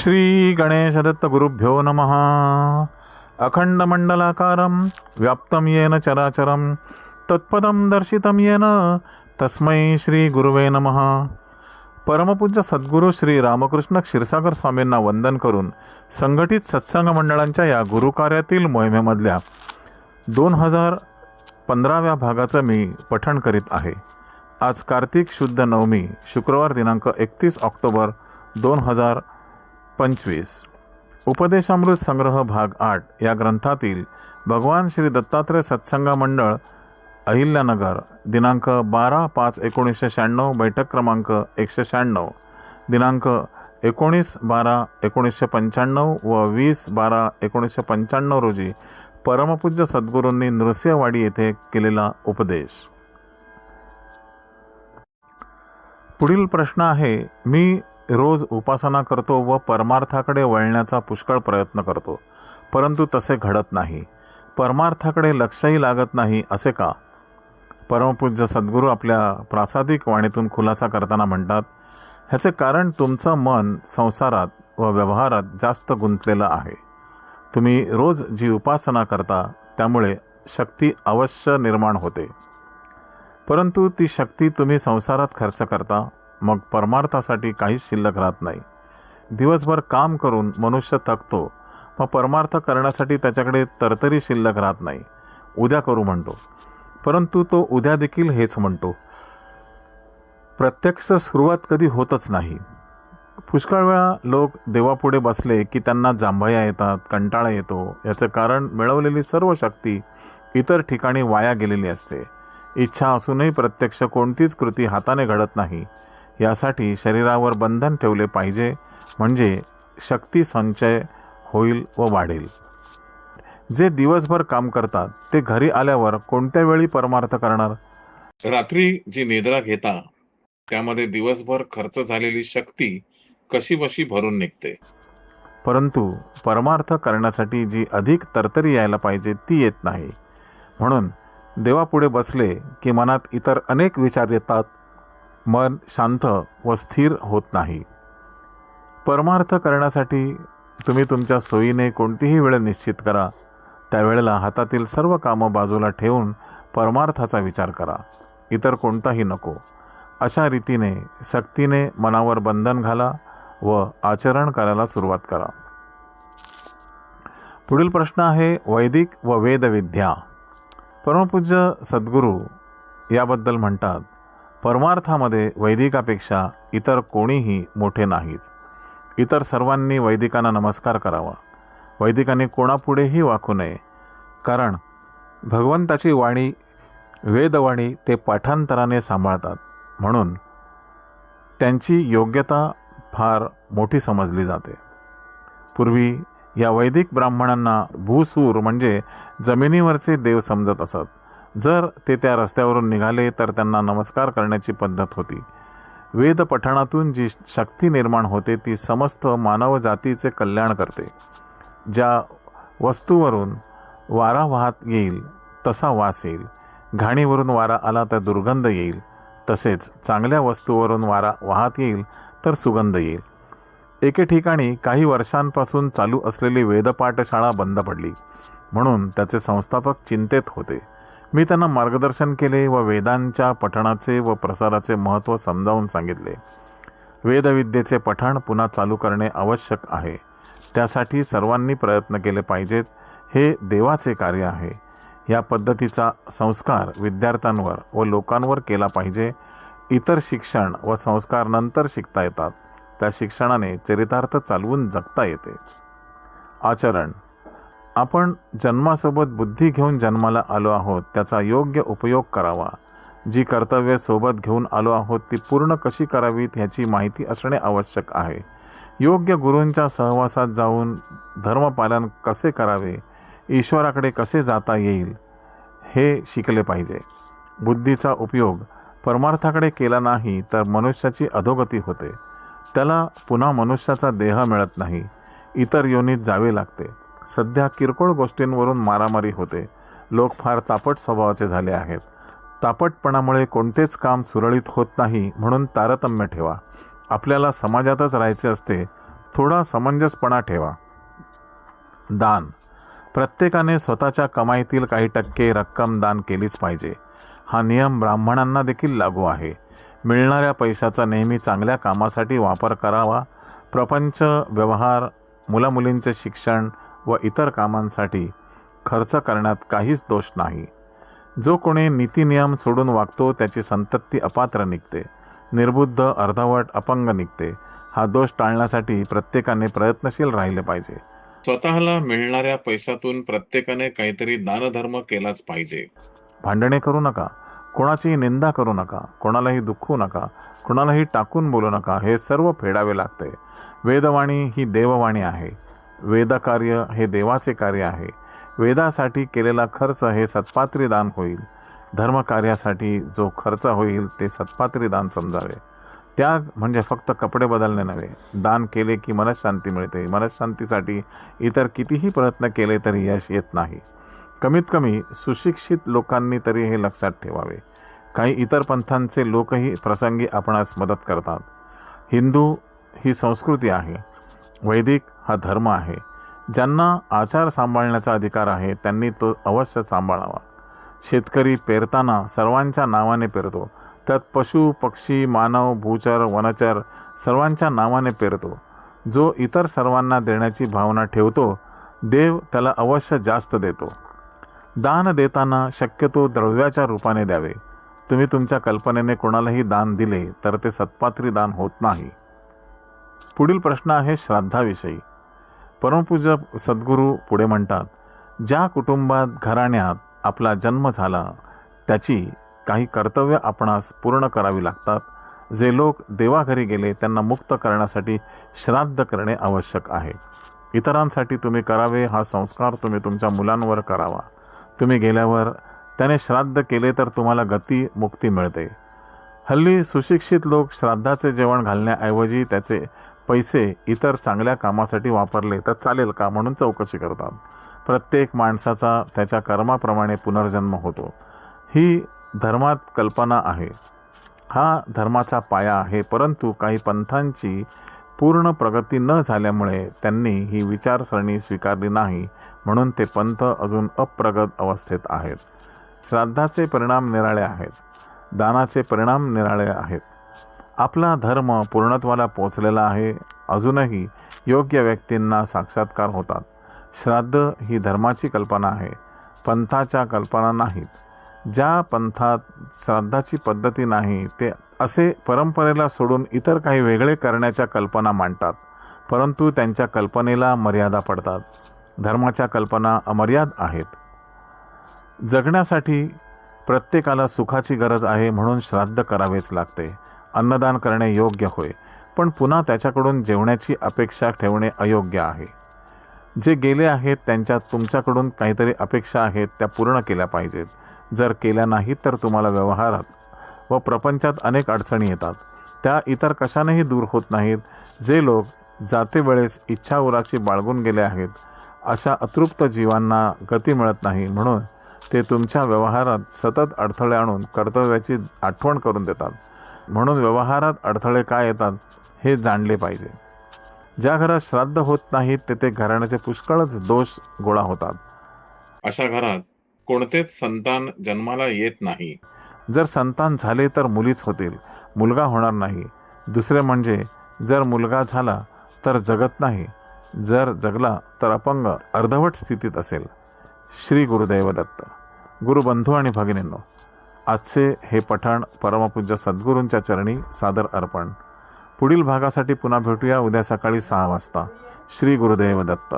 श्री गणेशदत्त गुरुभ्यो नमः। अखंडमण्डलाकारं व्याप्तं येन चराचरं तत्पदं दर्शितं येन तस्मै श्रीगुरुवे नमः। परमपूज्य सद्गुरू श्री रामकृष्ण क्षीरसागर स्वामींना वंदन करून संघटित सत्संग मंडळांच्या या गुरुकार्यातील मोहिमेमधल्या दोन हजार पंधराव्या भागाचं मी पठण करीत आहे. आज कार्तिक शुद्ध नवमी शुक्रवार दिनांक एकतीस ऑक्टोबर दोन हजार पंचवीस. उपदेशामृत संग्रह भाग आठ या ग्रंथातील भगवान श्री दत्तात्रय सत्संग मंडळ अहिल्यानगर दिनांक बारा पाच एकोणीसशे शहाण्णव बैठक क्रमांक एकशे शहाण्णव. दिनांक एकोणीस बारा एकोणीसशे पंच्याण्णव व वीस बारा एकोणीसशे पंच्याण्णव रोजी परमपूज्य सद्गुरूंनी नृसिंहवाडी येथे केलेला उपदेश. पुढील प्रश्न आहे मी रोज उपासना करतो व परमार्थाकडे वळण्याचा पुष्कळ प्रयत्न करतो. परंतु तसे घडत नाही. परमार्थाकडे लक्षही लागत नाही असे का? परमपूज्य सद्गुरू आपल्या प्रासादिक वाणीतून खुलासा करताना म्हणतात ह्याचे कारण तुमचं मन संसारात व व्यवहारात जास्त गुंतलेलं आहे. तुम्ही रोज जी उपासना करता त्यामुळे शक्ती अवश्य निर्माण होते. परंतु ती शक्ती तुम्ही संसारात खर्च करता मग परमार्थासाठी काहीच शिल्लक राहत नाही. दिवसभर काम करून मनुष्य थकतो मग परमार्थ करण्यासाठी त्याच्याकडे तरतरी शिल्लक राहत नाही. उद्या करू म्हणतो. परंतु तो उद्या देखील हेच म्हणतो. प्रत्यक्ष सुरुवात कधी होतच नाही. पुष्कळ वेळा लोक देवापुढे बसले की त्यांना जांभया येतात कंटाळा येतो. याचं कारण मिळवलेली सर्व शक्ती इतर ठिकाणी वाया गेलेली असते. इच्छा असूनही प्रत्यक्ष कोणतीच कृती हाताने घडत नाही. यासाठी शरीरावर बंधन ठेवले पाहिजे म्हणजे शक्ती संचय होईल व वाढेल. जे दिवसभर काम करतात ते घरी आल्यावर कोणत्या वेळी परमार्थ करणार? रात्री जी निद्रा घेता त्यामध्ये दिवसभर खर्च झालेली शक्ती कशी बशी भरून निघते? परंतु परमार्थ करण्यासाठी जी अधिक तरतरी यायला पाहिजे ती येत नाही. म्हणून देवापुढे बसले की मनात इतर अनेक विचार येतात मन शांत व स्थिर होत नाही. परमार्थ करण्यासाठी तुम्ही तुमच्या सोयीने कोणतीही वेळ निश्चित करा. त्यावेळेला हातातील सर्व कामं बाजूला ठेवून परमार्थाचा विचार करा. इतर कोणताही नको. अशा रीतीने सक्तीने मनावर बंधन घाला व आचरण करायला सुरुवात करा. पुढील प्रश्न आहे वैदिक व वेदविद्या. परमपूज्य सद्गुरू याबद्दल म्हणतात परमार्थामध्ये वैदिकापेक्षा इतर कोणीही मोठे नाहीत. इतर सर्वांनी वैदिकांना नमस्कार करावा. वैदिकांनी कोणापुढेही वाकू नये. कारण भगवंताची वाणी वेदवाणी ते पाठांतराने सांभाळतात. म्हणून त्यांची योग्यता फार मोठी समजली जाते. पूर्वी या वैदिक ब्राह्मणांना भूसूर म्हणजे जमिनीवरचे देव समजत असत. जर ते त्या रस्त्यावरून निघाले तर त्यांना नमस्कार करण्याची पद्धत होती. वेद पठणातून जी शक्ती निर्माण होते ती समस्त मानव जातीचे कल्याण करते. ज्या वस्तूवरून वारा वाहत येईल तसा वास येईल. घाणीवरून वारा आला तर दुर्गंध येईल. तसेच चांगल्या वस्तूवरून वारा वाहत येईल तर सुगंध येईल. एके ठिकाणी काही वर्षांपासून चालू असलेली वेदपाठशाळा बंद पडली. म्हणून त्याचे संस्थापक चिंतेत होते. मी त्यांना मार्गदर्शन केले व वेदांच्या पठणाचे व प्रसाराचे महत्त्व समजावून सांगितले. वेदविद्येचे पठण पुन्हा चालू करणे आवश्यक आहे. त्यासाठी सर्वांनी प्रयत्न केले पाहिजेत. हे देवाचे कार्य आहे. या पद्धतीचा संस्कार विद्यार्थ्यांवर व लोकांवर केला पाहिजे. इतर शिक्षण व संस्कार नंतर शिकता येतात. त्या शिक्षणाने चरितार्थ चालवून जगता येते. आचरण. आपण जन्मासोबत बुद्धी घेऊन जन्माला आलो आहोत त्याचा योग्य उपयोग करावा. जी कर्तव्य सोबत घेऊन आलो आहोत ती पूर्ण कशी करावीत ह्याची माहिती असणे आवश्यक आहे. योग्य गुरूंच्या सहवासात जाऊन धर्मपालन कसे करावे ईश्वराकडे कसे जाता येईल हे शिकले पाहिजे. बुद्धीचा उपयोग परमार्थाकडे केला नाही तर मनुष्याची अधोगती होते. त्याला पुन्हा मनुष्याचा देह मिळत नाही इतर योनीत जावे लागते. सध्या किरकोळ गोष्टींवरून मारामारी होते. लोक फार तापट स्वभावाचे झाले आहेत. तापटपणामुळे कोणतेच काम सुरळीत होत नाही म्हणून तारतम्य ठेवा. आपल्याला समाजातच राहायचे असते थोडा समंजसपणा ठेवा. दान. प्रत्येकाने स्वतःच्या कमाईतील काही टक्के रक्कम दान केलीच पाहिजे. हा नियम ब्राह्मणांना देखील लागू आहे. मिळणाऱ्या पैशाचा नेहमी चांगल्या कामासाठी वापर करावा. प्रपंच व्यवहार मुलामुलींचे शिक्षण व इतर कामांसाठी खर्च करण्यात काहीच दोष नाही. जो कोणी नीतिनियम सोडून वागतो त्याची संतती अपात्र निघते. निर्बुद्ध अर्धवट अपंग निघते. हा दोष टाळण्यासाठी प्रत्येकाने प्रयत्नशील राहिले पाहिजे. स्वतःला मिळणाऱ्या पैशातून प्रत्येकाने काहीतरी दानधर्म केलाच पाहिजे. भांडणे करू नका. कोणाची निंदा करू नका. कोणालाही दुखवू नका. कोणालाही टाकून बोलू नका. हे सर्व फेडावे लागते. वेदवाणी ही देववाणी आहे. वेदकार्य हे देवाचे कार्य आहे. वेदासाठी केलेला खर्च हे सत्पात्री दान होईल. धर्मकार्यासाठी जो खर्च होईल ते सत्पात्री दान समजावे. त्याग म्हणजे फक्त कपडे बदलणे नव्हे. दान केले की मनशांती मिळते. मनशांतीसाठी इतर कितीही प्रयत्न केले तरी यश येत नाही. कमीत कमी सुशिक्षित लोकांनी तरी हे लक्षात ठेवावे. काही इतर पंथांचे लोकही प्रसंगी आपणास मदत करतात. हिंदू ही संस्कृती आहे. वैदिक हा धर्म आहे. ज्यांना आचार सांभाळण्याचा अधिकार आहे त्यांनी तो अवश्य सांभाळावा. शेतकरी पेरताना सर्वांच्या नावाने पेरतो. त्यात पशु पक्षी मानव भूचर वनचर सर्वांच्या नावाने पेरतो. जो इतर सर्वांना देण्याची भावना ठेवतो देव त्याला अवश्य जास्त देतो. दान देताना शक्यतो द्रव्याच्या रूपाने द्यावे. तुम्ही तुमच्या कल्पनेने कोणालाही दान दिले तर ते सत्पात्री दान होत नाही. पुढील प्रश्न आहे श्राद्धाविषयी. परमपूज्य सद्गुरू पुढे म्हणतात ज्या कुटुंबात घराण्यात आपला जन्म झाला त्याची काही कर्तव्य आपणास पूर्ण करावी लागतात. जे लोक देवाघरी गेले त्यांना मुक्त करण्यासाठी श्राद्ध करणे आवश्यक आहे. इतरांसाठी तुम्ही करावे हा संस्कार तुम्ही तुमच्या मुलांवर करावा. तुम्ही गेल्यावर त्याने श्राद्ध केले तर तुम्हाला गती मुक्ती मिळते. हल्ली सुशिक्षित लोक श्राद्धाचे जेवण घालण्याऐवजी त्याचे पैसे इतर चांगल्या कामासाठी वापरले तर चालेल का म्हणून चौकशी करतात. प्रत्येक माणसाचा त्याच्या कर्माप्रमाणे पुनर्जन्म होतो. ही धर्मात कल्पना आहे. हा धर्माचा पाया आहे परंतु काही पंथांची पूर्ण प्रगती न झाल्यामुळे त्यांनी ही विचारसरणी स्वीकारली नाही म्हणून ते पंथ अजून अप्रगत अवस्थेत आहेत. श्राद्धाचे परिणाम निराळे आहेत. दानाचे परिणाम निराळे आहेत. आपला धर्म पूर्णत्वाला पोचलेला आहे. अजूनही योग्य व्यक्तींना साक्षात्कार होतात. श्राद्ध ही धर्माची कल्पना आहे. पंथाच्या कल्पना नाहीत. ज्या पंथात श्राद्धाची पद्धती नाही ते असे परंपरेला सोडून इतर काही वेगळे करण्याच्या कल्पना मांडतात. परंतु त्यांच्या कल्पनेला मर्यादा पडतात. धर्माच्या कल्पना अमर्याद आहेत. जगण्यासाठी प्रत्येकाला सुखाची गरज आहे म्हणून श्राद्ध करावेच लागते. अन्नदान करणे योग्य होय. पण पुन्हा त्याच्याकडून जेवण्याची अपेक्षा ठेवणे अयोग्य आहे. जे गेले आहेत त्यांच्या तुमच्याकडून काहीतरी अपेक्षा आहेत त्या पूर्ण केल्या पाहिजेत. जर केल्या नाहीत तर तुम्हाला व्यवहारात व प्रपंचात अनेक अडचणी येतात. त्या इतर कशानेही दूर होत नाहीत. जे लोक जाते वेळेस इच्छा उराशी बाळगून गेले आहेत अशा अतृप्त जीवांना गती मिळत नाही. म्हणून ते तुमच्या व्यवहारात सतत अडथळे आणून कर्तव्याची आठवण करून देतात. म्हणून व्यवहारात अडथळे काय येतात हे जाणले पाहिजे. ज्या घरात श्राद्ध होत नाहीत तेथे घराण्याचे पुष्कळच दोष गोळा होतात. अशा घरात कोणतेच संतान जन्माला येत नाही. जर संतान झाले तर मुलीच होतील मुलगा होणार नाही. दुसरे म्हणजे जर मुलगा झाला तर जगत नाही जर जगला तर अपंग अर्धवट स्थितीत असेल. श्री गुरुदैव दत्त गुरुबंधू आणि भगिनींनो आजचे हे पठण परमपूज्य सद्गुरूंच्या चरणी सादर अर्पण. पुढील भागासाठी पुन्हा भेटूया उद्या सकाळी सहा वाजता. श्री गुरुदेव दत्त.